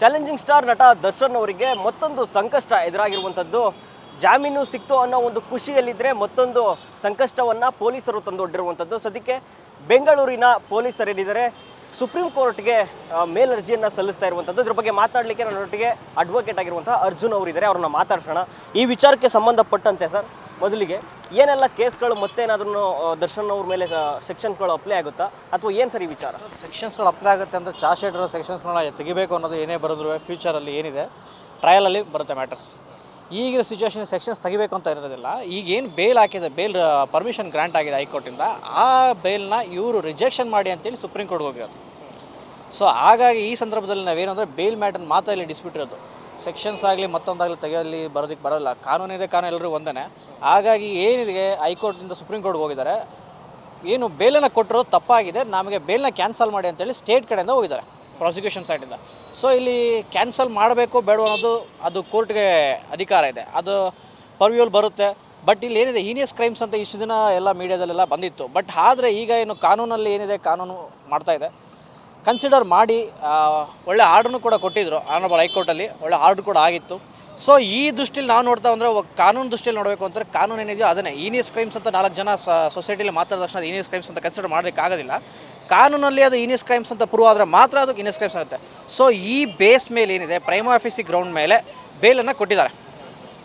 Challenging star ನಟ ದರ್ಶನ್ ಅವರಿಗೆ ಮತ್ತೊಂದು ಸಂಕಷ್ಟ ಎದುರಾಗಿರುವಂಥದ್ದು. ಜಾಮೀನು ಸಿಕ್ತು ಅನ್ನೋ ಒಂದು ಖುಷಿಯಲ್ಲಿದ್ದರೆ ಮತ್ತೊಂದು ಸಂಕಷ್ಟವನ್ನು ಪೊಲೀಸರು ತಂದೊಡ್ಡಿರುವಂಥದ್ದು. ಸದ್ಯಕ್ಕೆ ಬೆಂಗಳೂರಿನ ಪೊಲೀಸರೇನಿದ್ದಾರೆ, ಸುಪ್ರೀಂ ಕೋರ್ಟ್ಗೆ ಮೇಲರ್ಜಿಯನ್ನು ಸಲ್ಲಿಸ್ತಾ ಇರುವಂಥದ್ದು. ಇದ್ರ ಬಗ್ಗೆ ಮಾತಾಡಲಿಕ್ಕೆ ನನ್ನೊಟ್ಟಿಗೆ ಅಡ್ವೊಕೇಟ್ ಆಗಿರುವಂಥ ಅರ್ಜುನ್ ಅವರಿದ್ದಾರೆ. ಅವ್ರನ್ನ ಮಾತಾಡ್ಸೋಣ. ಈ ವಿಚಾರಕ್ಕೆ ಸಂಬಂಧಪಟ್ಟಂತೆ ಸರ್, ಮೊದಲಿಗೆ ಏನೆಲ್ಲ ಕೇಸ್ಗಳು ಮತ್ತೇನಾದ್ರೂ ದರ್ಶನ್ ಅವ್ರ ಮೇಲೆ ಸೆಕ್ಷನ್ಗಳು ಅಪ್ಲೈ ಆಗುತ್ತಾ? ಅಥವಾ ಏನು ಸರ್ ಈ ವಿಚಾರ? ಸೆಕ್ಷನ್ಸ್ಗಳು ಅಪ್ಲೈ ಆಗುತ್ತೆ ಅಂದರೆ ಚಾರ್ಜ್ ಶೀಟ್ ಇರೋ ಸೆಕ್ಷನ್ಸ್ಗಳನ್ನ ತೆಗಿಬೇಕು ಅನ್ನೋದು ಏನೇ ಬರೆದ್ರು ಫ್ಯೂಚರಲ್ಲಿ ಏನಿದೆ ಟ್ರಯಲಲ್ಲಿ ಬರುತ್ತೆ ಮ್ಯಾಟರ್ಸ್ ಈಗಿನ ಸಿಚುವೇಶನ್ ಸೆಕ್ಷನ್ಸ್ ತೆಗಿಬೇಕು ಅಂತ ಇರೋದಿಲ್ಲ. ಈಗ ಏನು ಬೇಲ್ ಹಾಕಿದೆ ಬೇಲ್ ಪರ್ಮಿಷನ್ ಗ್ರಾಂಟ್ ಆಗಿದೆ ಹೈಕೋರ್ಟಿಂದ, ಆ ಬೇಲ್ನ ಇವರು ರಿಜೆಕ್ಷನ್ ಮಾಡಿ ಅಂತೇಳಿ ಸುಪ್ರೀಂ ಕೋರ್ಟ್ಗೆ ಹೋಗಿರೋದು. ಸೊ ಹಾಗಾಗಿ ಈ ಸಂದರ್ಭದಲ್ಲಿ ನಾವೇನಂದರೆ ಬೇಲ್ ಮ್ಯಾಟರ್ ಮಾತ್ರ ಇಲ್ಲಿ ಡಿಸ್ಪ್ಯೂಟ್ ಇರೋದು ಸೆಕ್ಷನ್ಸ್ ಆಗಲಿ ಮತ್ತೊಂದಾಗಲಿ ತೆಗೆಯಲ್ಲಿ ಬರೋದಕ್ಕೆ ಬರೋಲ್ಲ. ಕಾನೂನಿದೆ ಕಾನೂನು ಎಲ್ಲರೂ ಒಂದೇ ಹಾಗಾಗಿ ಏನಿದೆ ಹೈಕೋರ್ಟಿಂದ ಸುಪ್ರೀಂ ಕೋರ್ಟ್ಗೆ ಹೋಗಿದ್ದಾರೆ, ಏನು ಬೇಲನ್ನು ಕೊಟ್ಟರು ತಪ್ಪಾಗಿದೆ, ನಮಗೆ ಬೇಲನ್ನ ಕ್ಯಾನ್ಸಲ್ ಮಾಡಿ ಅಂತೇಳಿ ಸ್ಟೇಟ್ ಕಡೆಯಿಂದ ಹೋಗಿದ್ದಾರೆ ಪ್ರಾಸಿಕ್ಯೂಷನ್ ಸೈಡಿಂದ ಸೊ ಇಲ್ಲಿ ಕ್ಯಾನ್ಸಲ್ ಮಾಡಬೇಕು ಬೇಡ ಅನ್ನೋದು ಅದು ಕೋರ್ಟ್ಗೆ ಅಧಿಕಾರ ಇದೆ. ಅದು ಪರ್ವ್ಯೂಲ್ ಬರುತ್ತೆ. ಬಟ್ ಇಲ್ಲಿ ಏನಿದೆ ಹೀನಿಯಸ್ ಕ್ರೈಮ್ಸ್ ಅಂತ ಇಷ್ಟು ದಿನ ಎಲ್ಲ ಮೀಡಿಯಾದಲ್ಲೆಲ್ಲ ಬಂದಿತ್ತು. ಬಟ್ ಆದರೆ ಈಗ ಏನು ಕಾನೂನಲ್ಲಿ ಏನಿದೆ, ಕಾನೂನು ಮಾಡ್ತಾ ಇದೆ. ಕನ್ಸಿಡರ್ ಮಾಡಿ ಒಳ್ಳೆ ಆರ್ಡ್ರನ್ನು ಕೂಡ ಕೊಟ್ಟಿದ್ದರು ಆನರಬಲ್ ಹೈಕೋರ್ಟಲ್ಲಿ ಒಳ್ಳೆ ಆರ್ಡ್ರ್ ಕೂಡ ಆಗಿತ್ತು. ಸೊ ಈ ದೃಷ್ಟಿಲಿ ನಾವು ನೋಡ್ತಾ ಅಂದರೆ ಕಾನೂನು ದೃಷ್ಟಿಯಲ್ಲಿ ನೋಡಬೇಕು ಅಂದರೆ, ಕಾನೂನು ಏನಿದೆಯೋ ಅದನ್ನೇ. ಈನಿಯಸ್ ಕ್ರೈಮ್ಸ್ ಅಂತ ನಾಲ್ಕು ಜನ ಸೊಸೈಟಿಲಿ ಮಾತಾಡಿದ ತಕ್ಷಣ ಈನಿಯಸ್ ಕ್ರೈಮ್ಸ್ ಅಂತ ಕನ್ಸಿಡರ್ ಆಗೋದಿಲ್ಲ. ಕಾನೂನಲ್ಲಿ ಅದು ಈನಿಯಸ್ ಕ್ರೈಮ್ಸ್ ಅಂತ ಪ್ರೂವ್ ಆದರೆ ಮಾತ್ರ ಅದು ಇನಿಯಸ್ ಕ್ರೈಮ್ಸ್ ಆಗುತ್ತೆ. ಸೊ ಈ ಬೇಸ್ ಮೇಲೆ ಏನಿದೆ ಪ್ರೈಮ್ ಆಫೀಸಿ ಗ್ರೌಂಡ್ ಮೇಲೆ ಬೇಲನ್ನು ಕೊಟ್ಟಿದ್ದಾರೆ.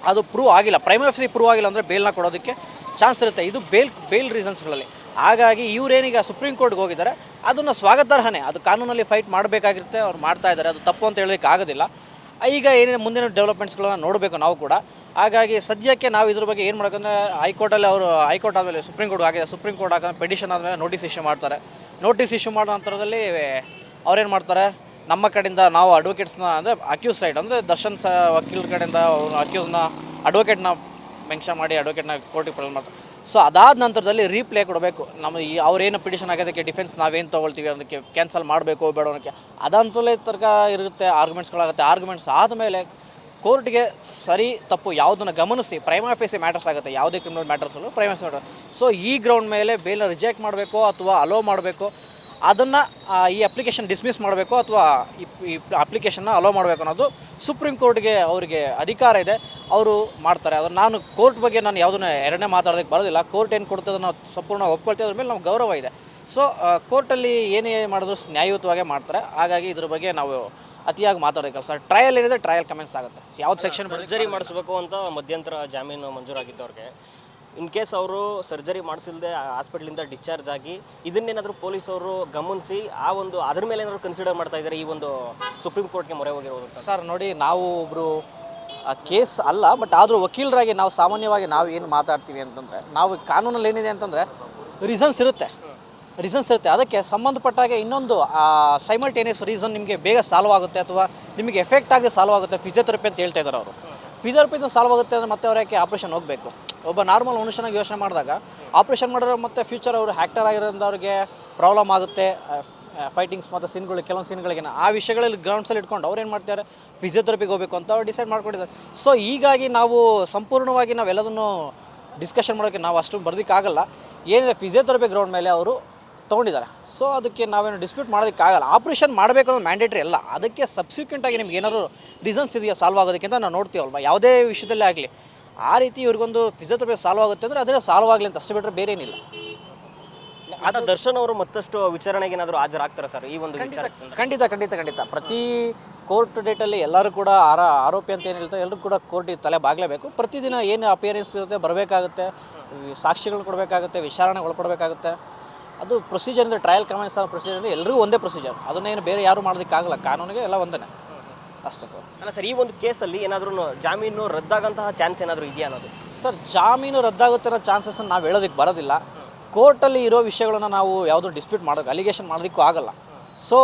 ಅದು ಪ್ರೂವ್ ಆಗಿಲ್ಲ. ಪ್ರೈಮ್ ಆಫೀಸಿ ಪ್ರೂವ್ ಆಗಿಲ್ಲ ಅಂದರೆ ಬೇಲ್ನ ಕೊಡೋದಕ್ಕೆ ಚಾನ್ಸ್ ಇರುತ್ತೆ. ಇದು ಬೇಲ್ ಬೇಲ್ ರೀಸನ್ಸ್ಗಳಲ್ಲಿ ಹಾಗಾಗಿ ಇವರೇನೀಗ ಸುಪ್ರೀಂ ಕೋರ್ಟ್ಗೆ ಹೋಗಿದ್ದಾರೆ, ಅದನ್ನು ಸ್ವಾಗತಾರ್ಹನೇ, ಅದು ಕಾನೂನಲ್ಲಿ ಫೈಟ್ ಮಾಡಬೇಕಾಗಿರುತ್ತೆ, ಅವ್ರು ಮಾಡ್ತಾ ಇದ್ದಾರೆ, ಅದು ತಪ್ಪು ಅಂತ ಹೇಳೋಕ್ಕೆ ಆಗೋದಿಲ್ಲ. ಈಗ ಏನೇನು ಮುಂದಿನ ಡೆವಲಪ್ಮೆಂಟ್ಸ್ಗಳನ್ನ ನೋಡಬೇಕು ನಾವು ಕೂಡ. ಹಾಗಾಗಿ ಸದ್ಯಕ್ಕೆ ನಾವು ಇದ್ರ ಬಗ್ಗೆ ಏನು ಮಾಡೋಕ್ಕಂದ್ರೆ ಹೈಕೋರ್ಟಲ್ಲಿ ಅವರು, ಹೈಕೋರ್ಟ್ ಆದಮೇಲೆ ಸುಪ್ರೀಂ ಕೋರ್ಟ್ ಆಗಿದೆ ಸುಪ್ರೀಂ ಕೋರ್ಟ್ ಆಗ ಪೆಟಿಷನ್ ಆದಮೇಲೆ ನೋಟಿಸ್ ಇಶ್ಯೂ ಮಾಡ್ತಾರೆ. ನೋಟಿಸ್ ಇಶ್ಯೂ ಮಾಡೋ ನಂತರದಲ್ಲಿ ಅವ್ರೇನು ಮಾಡ್ತಾರೆ, ನಮ್ಮ ಕಡೆಯಿಂದ ನಾವು ಅಡ್ವೊಕೇಟ್ಸ್ನ ಅಂದರೆ ಅಕ್ಯೂಸ್ ಸೈಡ್ ಅಂದರೆ ದರ್ಶನ್ ಸ ವಕೀಲ್ ಕಡೆಯಿಂದ ಅಕ್ಯೂಸ್ನ ಅಡ್ವೊಕೇಟ್ನ ಮೆನ್ಷನ್ ಮಾಡಿ ಅಡ್ವೊಕೇಟ್ನ ಕೋರ್ಟಿಗೆ ಪ್ರೊವೈಡ್ ಮಾಡ್ತಾರೆ. ಸೊ ಅದಾದ ನಂತರದಲ್ಲಿ ರೀಪ್ಲೇ ಕೊಡಬೇಕು. ನಮ್ಮ ಈ ಅವ್ರೇನು ಪಿಟಿಷನ್ ಆಗೋದಕ್ಕೆ ಡಿಫೆನ್ಸ್ ನಾವೇನು ತೊಗೊಳ್ತೀವಿ ಅದಕ್ಕೆ ಕ್ಯಾನ್ಸಲ್ ಮಾಡಬೇಕು ಬೇಡ ಅನ್ನೋಕ್ಕೆ. ಅದಂತಲೇ ತರ್ಕ ಇರುತ್ತೆ ಆರ್ಗ್ಯುಮೆಂಟ್ಸ್ಗಳಾಗುತ್ತೆ ಆರ್ಗ್ಯುಮೆಂಟ್ಸ್ ಆದಮೇಲೆ ಕೋರ್ಟ್ಗೆ ಸರಿ, ತಪ್ಪು ಯಾವುದನ್ನು ಗಮನಿಸಿ ಪ್ರೈಮ್ ಆಫೀಸಿ ಮ್ಯಾಟರ್ಸ್ ಆಗುತ್ತೆ. ಯಾವುದೇ ಕ್ರಿಮಿನಲ್ ಮ್ಯಾಟರ್ಸಲ್ಲೂ ಪ್ರೈಮ್ ಆಫೀಸ್ ಮ್ಯಾಟರ್ ಸೊ ಈ ಗ್ರೌಂಡ್ ಮೇಲೆ ಬೇಲ್ನ ರಿಜೆಕ್ಟ್ ಮಾಡಬೇಕು ಅಥವಾ ಅಲೋ ಮಾಡಬೇಕು, ಅದನ್ನು ಈ ಅಪ್ಲಿಕೇಶನ್ ಡಿಸ್ಮಿಸ್ ಮಾಡಬೇಕು ಅಥವಾ ಈ ಅಪ್ಲಿಕೇಶನ್ನ ಅಲೋ ಮಾಡಬೇಕು ಅನ್ನೋದು ಸುಪ್ರೀಂ ಕೋರ್ಟ್ಗೆ ಅವರಿಗೆ ಅಧಿಕಾರ ಇದೆ ಅವರು ಮಾಡ್ತಾರೆ. ಅದು ನಾನು ಕೋರ್ಟ್ ಬಗ್ಗೆ ನಾನು ಯಾವುದನ್ನು ಎರಡನೇ ಮಾತಾಡೋದಕ್ಕೆ ಬರೋದಿಲ್ಲ. ಕೋರ್ಟ್ ಏನು ಕೊಡ್ತದೆ ನಾವು ಸಂಪೂರ್ಣ ಒಪ್ಕೊಳ್ತೀವಿ ಅದ್ರ ಮೇಲೆ ನಮ್ಗೆ ಗೌರವ ಇದೆ. ಸೊ ಕೋರ್ಟಲ್ಲಿ ಏನೇ ಮಾಡಿದ್ರು ನ್ಯಾಯಯುತವಾಗೇ ಮಾಡ್ತಾರೆ. ಹಾಗಾಗಿ ಇದ್ರ ಬಗ್ಗೆ ನಾವು ಅತಿಯಾಗಿ ಮಾತಾಡೋದಕ್ಕೆ ಸರ್ ಟ್ರಯಲ್ ಏನಿದೆ ಟ್ರಯಲ್ ಕಮೆಂಟ್ಸ್ ಆಗುತ್ತೆ. ಯಾವ್ದು ಸೆಕ್ಷನ್ ಸರ್ಜರಿ ಮಾಡಿಸ್ಬೇಕು ಅಂತ ಮಧ್ಯಂತರ ಜಾಮೀನು ಮಂಜೂರಾಗಿದ್ದವ್ರಿಗೆ. ಇನ್ ಕೇಸ್ ಅವರು ಸರ್ಜರಿ ಮಾಡಿಸಿಲ್ದೆ ಹಾಸ್ಪಿಟ್ಲಿಂದ ಡಿಸ್ಚಾರ್ಜ್ ಆಗಿ ಇದನ್ನೇನಾದರೂ ಪೊಲೀಸವರು ಗಮನಿಸಿ ಆ ಒಂದು ಅದ್ರ ಮೇಲೆ ಏನಾದರೂ ಕನ್ಸಿಡರ್ ಮಾಡ್ತಾ ಇದ್ದಾರೆ ಈ ಒಂದು ಸುಪ್ರೀಂ ಕೋರ್ಟ್ಗೆ ಮೊರೆ ಹೋಗಿರೋದು ಸರ್, ನೋಡಿ, ನಾವು ಒಬ್ಬರು ಕೇಸ್ ಅಲ್ಲ ಬಟ್ ಆದರೂ ವಕೀಲರಾಗಿ ನಾವು ಸಾಮಾನ್ಯವಾಗಿ ನಾವು ಏನು ಮಾತಾಡ್ತೀವಿ ಅಂತಂದರೆ, ನಾವು ಕಾನೂನಲ್ಲಿ ಏನಿದೆ ಅಂತಂದರೆ ರೀಸನ್ಸ್ ಇರುತ್ತೆ. ರೀಸನ್ಸ್ ಇರುತ್ತೆ. ಅದಕ್ಕೆ ಸಂಬಂಧಪಟ್ಟಾಗೆ ಇನ್ನೊಂದು ಸೈಮಲ್ಟೇನಿಯಸ್ ರೀಸನ್ ನಿಮಗೆ ಬೇಗ ಸಾಲ್ವ್ ಆಗುತ್ತೆ ಅಥವಾ ನಿಮಗೆ ಎಫೆಕ್ಟ್ ಆಗಿ ಸಾಲ್ವ್ ಆಗುತ್ತೆ ಫಿಸಿಯೋಥೆರಪಿ ಅಂತ ಹೇಳ್ತಾ ಇದ್ದಾರೆ ಅವರು. ಫಿಸಿಯೋಥೆರಪಿ ಸಾಲ್ವ್ ಆಗುತ್ತೆ ಅಂದರೆ ಮತ್ತೆ ಅವ್ರು ಯಾಕೆ ಆಪ್ರೇಷನ್ ಹೋಗಬೇಕು? ಒಬ್ಬ ನಾರ್ಮಲ್ ಮನುಷ್ಯನಾಗಿ ಯೋಚನೆ ಮಾಡಿದಾಗ ಆಪ್ರೇಷನ್ ಮಾಡಿದ್ರೆ ಮತ್ತೆ ಫ್ಯೂಚರ್ ಅವರು ಹ್ಯಾಕ್ಟರ್ ಆಗಿರೋದ್ರವ್ರಿಗೆ ಪ್ರಾಬ್ಲಮ್ ಆಗುತ್ತೆ ಫೈಟಿಂಗ್ಸ್ ಮತ್ತು ಸೀನ್ಗಳು ಕೆಲವೊಂದು ಸೀನ್ಗಳಿಗೆ ಆ ವಿಷಯಗಳಲ್ಲಿ ಗ್ರೌಂಡ್ಸಲ್ಲಿ ಇಟ್ಕೊಂಡು ಅವ್ರು ಏನು ಮಾಡ್ತಾರೆ ಫಿಸಿಯೋಥೆರಪಿಗೆ ಹೋಗಬೇಕು ಅಂತ ಅವ್ರು ಡಿಸೈಡ್ ಮಾಡ್ಕೊಂಡಿದ್ದಾರೆ. ಸೊ ಹೀಗಾಗಿ ನಾವು ಸಂಪೂರ್ಣವಾಗಿ ನಾವೆಲ್ಲದನ್ನು ಡಿಸ್ಕಷನ್ ಮಾಡೋಕ್ಕೆ ನಾವು ಅಷ್ಟು ಬರೋದಕ್ಕಾಗಲ್ಲ. ಏನಿದೆ ಫಿಸಿಯೋಥೆರಪಿ ಗ್ರೌಂಡ್ ಮೇಲೆ ಅವರು ತೊಗೊಂಡಿದ್ದಾರೆ. ಸೊ ಅದಕ್ಕೆ ನಾವೇನು ಡಿಸ್ಪ್ಯೂಟ್ ಮಾಡೋದಕ್ಕಾಗಲ್ಲ. ಆಪ್ರೇಷನ್ ಮಾಡಬೇಕು ಅನ್ನೋದು ಮ್ಯಾಂಡೇಟ್ರಿ ಅಲ್ಲ. ಅದಕ್ಕೆ ಸಬ್ಸಿಕ್ವೆಂಟಾಗಿ ನಿಮ್ಗೆ ಏನಾದರೂ ರೀಸನ್ಸ್ ಇದೆಯಾ ಸಾಲ್ವ್ ಆಗೋದಕ್ಕಿಂತ ನಾವು ನೋಡ್ತೀವಲ್ವ? ಯಾವುದೇ ವಿಷಯದಲ್ಲೇ ಆಗಲಿ. ಆ ರೀತಿ ಇವ್ರಿಗೊಂದು ಫಿಸಿಯೋಥೆರಪಿ ಸಾಲ್ವ್ ಆಗುತ್ತೆ ಅಂದರೆ ಅದನ್ನ ಸಾಲ್ವ್ ಆಗಲಿ ಅಂತ ಅಷ್ಟು ಬಿಟ್ಟರೆ ಬೇರೆ ಏನಿಲ್ಲ ಆತ ದರ್ಶನ್ ಅವರು ಮತ್ತಷ್ಟು ವಿಚಾರಣೆಗೆ ಏನಾದರೂ ಹಾಜರಾಗ್ತಾರೆ ಸರ್? ಈ ಒಂದು ವಿಚಾರ ಖಂಡಿತ ಖಂಡಿತ ಖಂಡಿತ. ಪ್ರತಿ ಕೋರ್ಟ್ ಡೇಟಲ್ಲಿ ಎಲ್ಲರೂ ಕೂಡ ಆರ ಆರೋಪಿ ಅಂತ ಏನು ಹೇಳ್ತಾರೆ ಎಲ್ಲರೂ ಕೂಡ ಕೋರ್ಟಿಗೆ ತಲೆ ಬಾಗಲೇಬೇಕು. ಪ್ರತಿದಿನ ಏನು ಅಪಿಯರೆನ್ಸ್ ಇರುತ್ತೆ ಬರಬೇಕಾಗುತ್ತೆ ಸಾಕ್ಷಿಗಳು ಕೊಡಬೇಕಾಗುತ್ತೆ ವಿಚಾರಣೆ ಒಳಪಡಬೇಕಾಗುತ್ತೆ ಅದು ಪ್ರೊಸೀಜರ್ ಅಂದರೆ ಟ್ರಯಲ್ ಕಮೆಂಟ್ಸ್ ಪ್ರೊಸೀಜರ್ ಅಂದರೆ ಎಲ್ಲರೂ ಒಂದೇ ಪ್ರೊಸೀಜರ್ ಅದನ್ನೇನು ಬೇರೆ ಯಾರು ಮಾಡೋದಕ್ಕಾಗಲ್ಲ ಕಾನೂನಿಗೆ ಎಲ್ಲ ಒಂದೇ ಅಷ್ಟೇ ಸರ್. ಅಲ್ಲ ಸರ್, ಈ ಒಂದು ಕೇಸಲ್ಲಿ ಏನಾದರೂ ಜಾಮೀನು ರದ್ದಾಗಂತಹ ಚಾನ್ಸ್ ಏನಾದರೂ ಇದೆಯಾ ಅನ್ನೋದು? ಸರ್, ಜಾಮೀನು ರದ್ದಾಗುತ್ತಿರೋ ಚಾನ್ಸಸ್ನ ಚಾನ್ಸಸ್ ನಾವು ಹೇಳೋದಕ್ಕೆ ಬರೋದಿಲ್ಲ. ಕೋರ್ಟಲ್ಲಿ ಇರೋ ವಿಷಯಗಳನ್ನು ನಾವು ಯಾವುದೋ ಡಿಸ್ಪ್ಯೂಟ್ ಮಾಡೋದು, ಅಲಿಗೇಷನ್ ಮಾಡೋದಕ್ಕೂ ಆಗಲ್ಲ. ಸೊ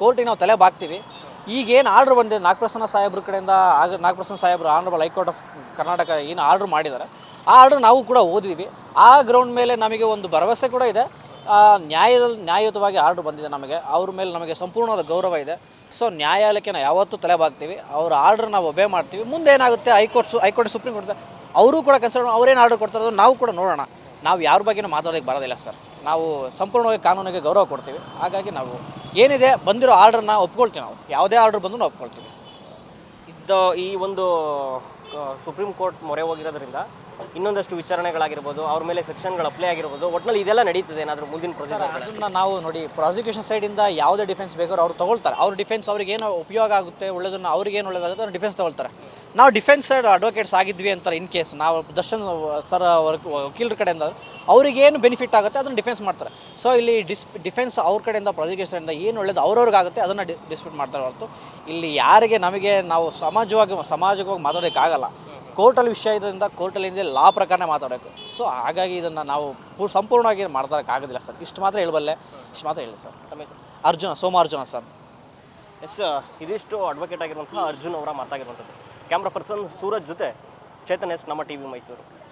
ಕೋರ್ಟಿಗೆ ನಾವು ತಲೆ ಬಾಗ್ತೀವಿ. ಈಗೇನು ಆರ್ಡ್ರ್ ಬಂದಿದೆ, ನಾಗಪ್ರಸನ್ನ ಸಾಹೇಬ್ರ ಕಡೆಯಿಂದ ಆಗ, ನಾಗಪ್ರಸನ್ನ ಸಾಹೇಬ್ರು ಆನರಬಲ್ ಹೈಕೋರ್ಟ್ ಆಫ್ ಕರ್ನಾಟಕ ಏನು ಆರ್ಡ್ರ್ ಮಾಡಿದ್ದಾರೆ. ಆ ಆರ್ಡ್ರ್ ನಾವು ಕೂಡ ಓದಿದ್ವಿ. ಆ ಗ್ರೌಂಡ್ ಮೇಲೆ ನಮಗೆ ಒಂದು ಭರವಸೆ ಕೂಡ ಇದೆ. ನ್ಯಾಯದಲ್ಲಿ ನ್ಯಾಯಯುತವಾಗಿ ಆರ್ಡ್ರ್ ಬಂದಿದೆ ನಮಗೆ. ಅವ್ರ ಮೇಲೆ ನಮಗೆ ಸಂಪೂರ್ಣವಾದ ಗೌರವ ಇದೆ. ಸೊ ನ್ಯಾಯಾಲಯಕ್ಕೆ ನಾವು ಯಾವತ್ತೂ ತಲೆ ಬಾಗ್ತೀವಿ ಅವ್ರ ಆರ್ಡರ್ ನಾವು ಒಬೇ ಮಾಡ್ತೀವಿ. ಮುಂದೆ ಏನಾಗುತ್ತೆ? ಹೈಕೋರ್ಟ್ ಹೈಕೋರ್ಟ್ ಸುಪ್ರೀಂ ಕೋರ್ಟ್ ಅವರು ಕೂಡ ಕನ್ಸಿಡರ್ ಅವ್ರೇನು ಆರ್ಡರ್ ಕೊಡ್ತಾರೋ ನಾವು ಕೂಡ ನೋಡೋಣ. ನಾವು ಯಾರ ಬಗ್ಗೆನೂ ಮಾತಾಡೋದಕ್ಕೆ ಬರೋದಿಲ್ಲ ಸರ್. ನಾವು ಸಂಪೂರ್ಣವಾಗಿ ಕಾನೂನಿಗೆ ಗೌರವ ಕೊಡ್ತೀವಿ. ಹಾಗಾಗಿ ನಾವು ಏನಿದೆ ಬಂದಿರೋ ಆರ್ಡ್ರನ್ನ ಒಪ್ಕೊಳ್ತೀವಿ ನಾವು. ಯಾವುದೇ ಆರ್ಡ್ರ್ ಬಂದರೂ ಒಪ್ಕೊಳ್ತೀವಿ. ಇದ್ದ ಈ ಒಂದು ಸುಪ್ರೀಂ ಕೋರ್ಟ್ ಮೊರೆ ಹೋಗಿರೋದ್ರಿಂದ ಇನ್ನೊಂದಷ್ಟು ವಿಚಾರಣೆಗಳಾಗಿರ್ಬೋದು ಅವ್ರ ಮೇಲೆ ಸೆಕ್ಷನ್ಗಳು ಅಪ್ಲೈ ಆಗಿರ್ಬೋದು ಒಟ್ಟಿನಲ್ಲಿ ಇದೆಲ್ಲ ನಡೀತದೆ ಏನಾದರೂ ಮುಂದಿನ ಪ್ರೊಸೀಜರ್ ಅದನ್ನು ನಾವು ನೋಡಿ ಪ್ರಾಸಿಕ್ಯೂಷನ್ ಸೈಡಿಂದ ಯಾವುದೇ ಡಿಫೆನ್ಸ್ ಬೇಕಾದ್ರೂ ಅವ್ರು ತೊಗೊಳ್ತಾರೆ. ಅವ್ರ ಡಿಫೆನ್ಸ್ ಅವ್ರಿಗೆ ಏನು ಉಪಯೋಗ ಆಗುತ್ತೆ ಒಳ್ಳೆಯದನ್ನು ಅವ್ರಿಗೆ ಏನು ಒಳ್ಳೆದಾಗುತ್ತೆ ಅವ್ರು ಡಿಫೆನ್ಸ್ ತೊಗೊಳ್ತಾರೆ. ನಾವು ಡಿಫೆನ್ಸ್ ಸೈಡ್ ಅಡ್ವೊಕೇಟ್ಸ್ ಆಗಿದ್ವಿ ಅಂತಾರೆ ಇನ್ ಕೇಸ್ ನಾವು ದರ್ಶನ್ ಸರ್ ವಕೀಲರ ಕಡೆಯಿಂದ ಅವ್ರಿಗೇನು ಬೆನಿಫಿಟ್ ಆಗುತ್ತೆ ಅದನ್ನು ಡಿಫೆನ್ಸ್ ಮಾಡ್ತಾರೆ. ಸೊ ಇಲ್ಲಿ ಡಿಸ್ ಡಿಫೆನ್ಸ್ ಅವ್ರ ಕಡೆಯಿಂದ ಪ್ರಾಸಿಕ್ಯೂಷನಿಂದ ಏನು ಒಳ್ಳೇದು ಅವ್ರವ್ರಿಗೆ ಆಗುತ್ತೆ ಅದನ್ನು ಡಿ ಡಿಸ್ಪ್ಯೂಟ್ ಮಾಡ್ತಾರೆ ಹೊರತು. ಇಲ್ಲಿ ಯಾರಿಗೆ ನಮಗೆ ನಾವು ಸಮಾಜವಾಗಿ ಸಮಾಜವಾಗಿ ಮಾತಾಡೋಕ್ಕಾಗಲ್ಲ. ಕೋರ್ಟಲ್ಲಿ ವಿಷಯ ಇದರಿಂದ ಕೋರ್ಟಲ್ಲಿ ಏನಿದೆ ಲಾ ಪ್ರಕಾರನೇ ಮಾತಾಡಬೇಕು ಸೊ ಹಾಗಾಗಿ ಇದನ್ನು ನಾವು ಪೂರ್ ಸಂಪೂರ್ಣವಾಗಿ ಮಾತಾಡೋಕ್ಕಾಗೋದಿಲ್ಲ ಸರ್. ಇಷ್ಟು ಮಾತ್ರ ಹೇಳಬಲ್ಲೆ. ಇಷ್ಟು ಮಾತ್ರ ಹೇಳಿ sir? Arjuna Somarjuna sir. Yes ಇದಿಷ್ಟು ಅಡ್ವೊಕೇಟ್ ಆಗಿರುವಂತಹ ಅರ್ಜುನ್ ಅವರ ಮಾತಾಗಿರುವಂಥದ್ದು. ಕ್ಯಾಮ್ರಾ ಪರ್ಸನ್ ಸೂರಜ್ ಜೊತೆ ಚೇತನ್ ಎಸ್ ನಮ್ಮ ಟಿ ವಿ ಮೈಸೂರು